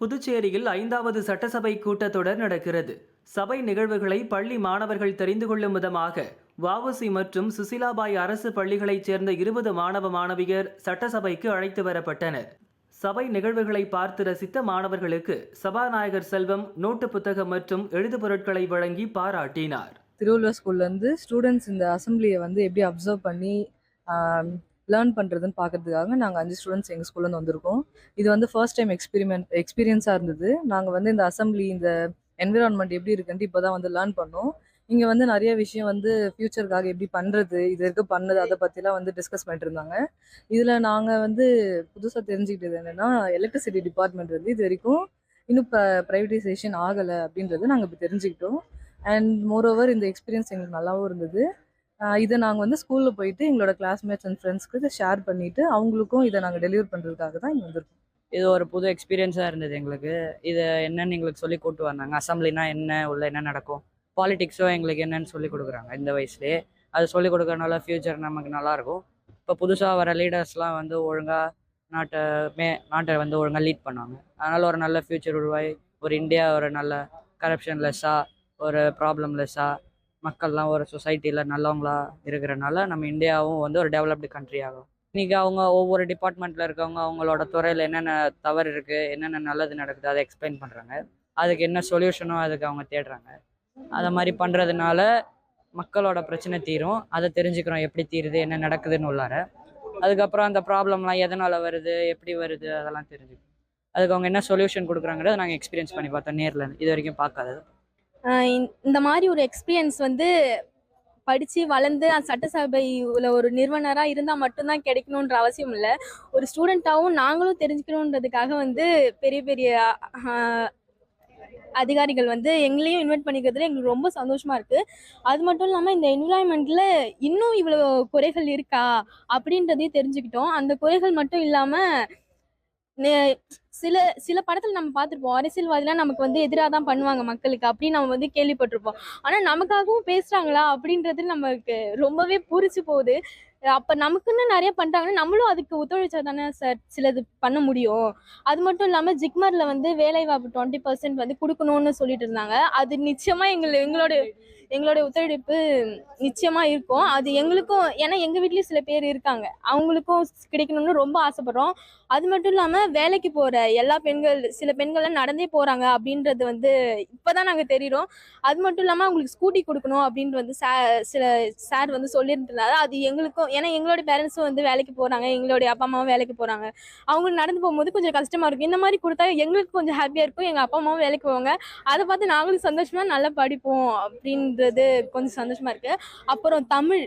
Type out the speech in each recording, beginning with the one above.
புதுச்சேரியில் ஐந்தாவது சட்டசபை கூட்டத்தொடர் நடக்கிறது. சபை நிகழ்வுகளை பள்ளி மாணவர்கள் தெரிந்து கொள்ளும் விதமாக வஉசி மற்றும் சுசிலாபாய் அரசு பள்ளிகளைச் சேர்ந்த இருபது மாணவ மாணவியர் சட்டசபைக்கு அழைத்து வரப்பட்டனர். சபை நிகழ்வுகளை பார்த்து ரசித்த மாணவர்களுக்கு சபாநாயகர் செல்வம் நோட்டு புத்தகம் மற்றும் எழுது பொருட்களை வழங்கி பாராட்டினார். திருவள்ளுவர் ஸ்கூல்லேருந்து ஸ்டூடெண்ட்ஸ் இந்த அசம்பிளியை வந்து எப்படி அப்சர்வ் பண்ணி லேர்ன் பண்ணுறதுன்னு பார்க்குறதுக்காக நாங்கள் அஞ்சு ஸ்டூடெண்ட்ஸ் எங்கள் ஸ்கூல்லேருந்து வந்திருக்கோம். இது வந்து ஃபர்ஸ்ட் டைம் எக்ஸ்பீரிமெண்ட் எக்ஸ்பீரியன்ஸாக இருந்தது. நாங்கள் வந்து இந்த அசம்பிளி இந்த என்விரான்மெண்ட் எப்படி இருக்குன்ட்டு இப்போ தான் வந்து லேர்ன் பண்ணோம். இங்கே வந்து நிறைய விஷயம் வந்து ஃப்யூச்சருக்காக எப்படி பண்ணுறது இது இருக்குது பண்ணது அதை பற்றிலாம் வந்து டிஸ்கஸ் பண்ணிட்டு இருந்தாங்க. இதில் நாங்கள் வந்து புதுசாக தெரிஞ்சுக்கிட்டது என்னென்னா எலக்ட்ரிசிட்டி டிபார்ட்மெண்ட் வந்து இது வரைக்கும் இன்னும் இப்போ ப்ரைவேட்டைசேஷன் ஆகலை அப்படின்றது நாங்கள் இப்போ தெரிஞ்சுக்கிட்டோம். அண்ட் மோரோவர் இந்த எக்ஸ்பீரியன்ஸ் எங்களுக்கு நல்லாவும் இருந்தது. இதை நாங்கள் வந்து ஸ்கூலில் போயிட்டு எங்களோட கிளாஸ்மேட்ஸ் அண்ட் ஃப்ரெண்ட்ஸ்க்கு ஷேர் பண்ணிவிட்டு அவங்களுக்கும் இதை நாங்கள் டெலிவர் பண்ணுறதுக்காக தான் இங்கே வந்திருக்கோம். இது ஒரு புது எக்ஸ்பீரியன்ஸாக இருந்தது எங்களுக்கு. இது என்னன்னு எங்களுக்கு சொல்லி கூட்டு வந்தாங்க. அசம்பிளினா என்ன உள்ள என்ன நடக்கும்? பாலிடிக்ஸோ எங்களுக்கு என்னன்னு சொல்லி கொடுக்குறாங்க இந்த வயசுலேயே. அது சொல்லி கொடுக்கறனால ஃப்யூச்சர் நமக்கு நல்லாயிருக்கும் இப்போ புதுசாக வர லீடர்ஸ்லாம் வந்து ஒழுங்காக நாட்டை மே நாட்டை வந்து ஒழுங்காக லீட் பண்ணுவாங்க. அதனால் ஒரு நல்ல ஃப்யூச்சர் உருவாய் ஒரு இந்தியா ஒரு நல்ல கரப்ஷன் லெஸ்ஸாக ஒரு ப்ராப்ளம் லெஸ்ஸாக மக்கள்லாம் ஒரு சொசைட்டியில் நல்லவங்களா இருக்கிறனால நம்ம இந்தியாவும் வந்து ஒரு டெவலப்டு கண்ட்ரி ஆகும். இன்றைக்கி அவங்க ஒவ்வொரு டிபார்ட்மெண்ட்டில் இருக்கவங்க அவங்களோட துறையில் என்னென்ன தவறு இருக்குது என்னென்ன நல்லது நடக்குது அதை எக்ஸ்பிளைன் பண்ணுறாங்க அதுக்கு என்ன சொல்யூஷனோ அதுக்கு அவங்க தேடுறாங்க. அதை மாதிரி பண்ணுறதுனால மக்களோட பிரச்சனை தீரும். அதை தெரிஞ்சுக்கிறோம் எப்படி தீருது என்ன நடக்குதுன்னு உள்ளார. அதுக்கப்புறம் அந்த ப்ராப்ளம்லாம் எதனால் வருது எப்படி வருது அதெல்லாம் தெரிஞ்சுக்கணும் அதுக்கு அவங்க என்ன சொல்யூஷன் கொடுக்குறாங்கிறத நாங்கள் எக்ஸ்பீரியன்ஸ் பண்ணி பார்த்தோம் நேரில் இது வரைக்கும் பார்க்காதது. இந்த- இந்த மாதிரி ஒரு எக்ஸ்பீரியன்ஸ் வந்து படித்து வளர்ந்து அந்த சட்டசபையில் ஒரு நிறுவனராக இருந்தால் மட்டும்தான் கிடைக்கணுன்ற அவசியம் இல்லை. ஒரு ஸ்டூடெண்ட்டாகவும் நாங்களும் தெரிஞ்சுக்கணுன்றதுக்காக வந்து பெரிய பெரிய அதிகாரிகள் வந்து எங்களையும் இன்வைட் பண்ணிக்கிறதுல எங்களுக்கு ரொம்ப சந்தோஷமாக இருக்குது அது மட்டும் இல்லாமல் இந்த என்விரான்மெண்ட்டில் இன்னும் இவ்வளோ குறைகள் இருக்கா அப்படின்றதையும் தெரிஞ்சுக்கிட்டோம். அந்த குறைகள் மட்டும் இல்லாமல் சில சில படத்தில் நம்ம பார்த்துருப்போம் அரசியல்வாதிலாம் நமக்கு வந்து எதிராக தான் பண்ணுவாங்க மக்களுக்கு அப்படின்னு நம்ம வந்து கேள்விப்பட்டிருப்போம். ஆனால் நமக்காகவும் பேசுகிறாங்களா அப்படின்றது நமக்கு ரொம்பவே பூரிச்சு போகுது. அப்போ நமக்குன்னு நிறைய பண்ணிட்டாங்கன்னா நம்மளும் அதுக்கு ஒத்துழைச்சா தானே சார் சிலது பண்ண முடியும். அது மட்டும் இல்லாமல் ஜிக்மரில் வந்து வேலைவாய்ப்பு டுவெண்ட்டி பர்சன்ட் வந்து கொடுக்கணும்னு சொல்லிட்டு இருந்தாங்க. அது நிச்சயமாக எங்களை எங்களோட எங்களோட ஒத்துழைப்பு நிச்சயமாக இருக்கும். அது எங்களுக்கும் ஏன்னா எங்கள் வீட்லேயும் சில பேர் இருக்காங்க. அவங்களுக்கும் கிடைக்கணும்னு ரொம்ப ஆசைப்படுறோம். அது மட்டும் இல்லாமல் வேலைக்கு போகிற எல்லா பெண்கள் சில பெண்கள்லாம் நடந்தே போகிறாங்க அப்படின்றது வந்து இப்போ தான் நாங்கள் தெரிகிறோம் அது மட்டும் இல்லாமல் அவங்களுக்கு ஸ்கூட்டி கொடுக்கணும் அப்படின்ட்டு வந்து சா சில சார் வந்து சொல்லியிருந்தாரு அது எங்களுக்கும் ஏன்னா எங்களோட பேரண்ட்ஸும் வந்து வேலைக்கு போகிறாங்க எங்களுடைய அப்பா அம்மாவும் வேலைக்கு போகிறாங்க அவங்க நடந்து போகும்போது கொஞ்சம் கஷ்டமாக இருக்கும். இந்த மாதிரி கொடுத்தா எங்களுக்கு கொஞ்சம் ஹாப்பியாக இருக்கும். எங்கள் அப்பா அம்மாவும் வேலைக்கு போவாங்க. அதை பார்த்து நாங்களும் சந்தோஷமாக நல்லா படிப்போம் அப்படின்றது கொஞ்சம் சந்தோஷமாக இருக்குது அப்புறம் தமிழ்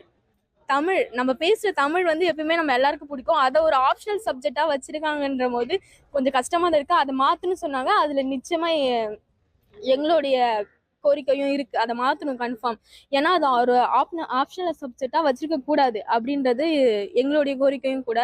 தமிழ் நம்ம பேசுகிற தமிழ் வந்து எப்பயுமே நம்ம எல்லாருக்கும் பிடிக்கும். அதை ஒரு ஆப்ஷனல் சப்ஜெக்டாக வச்சுருக்காங்கன்ற போது கொஞ்சம் கஷ்டமாக தான் இருக்குது அதை மாற்றுன்னு சொன்னாங்க. அதில் நிச்சயமாக எங்களுடைய கோரிக்கையும் இருக்குது அதை மாற்றணும் கன்ஃபார்ம் ஏன்னா அது ஒரு ஆப்ன ஆப்ஷனல் சப்ஜெக்டாக வச்சுருக்க கூடாது அப்படின்றது எங்களுடைய கோரிக்கையும் கூட.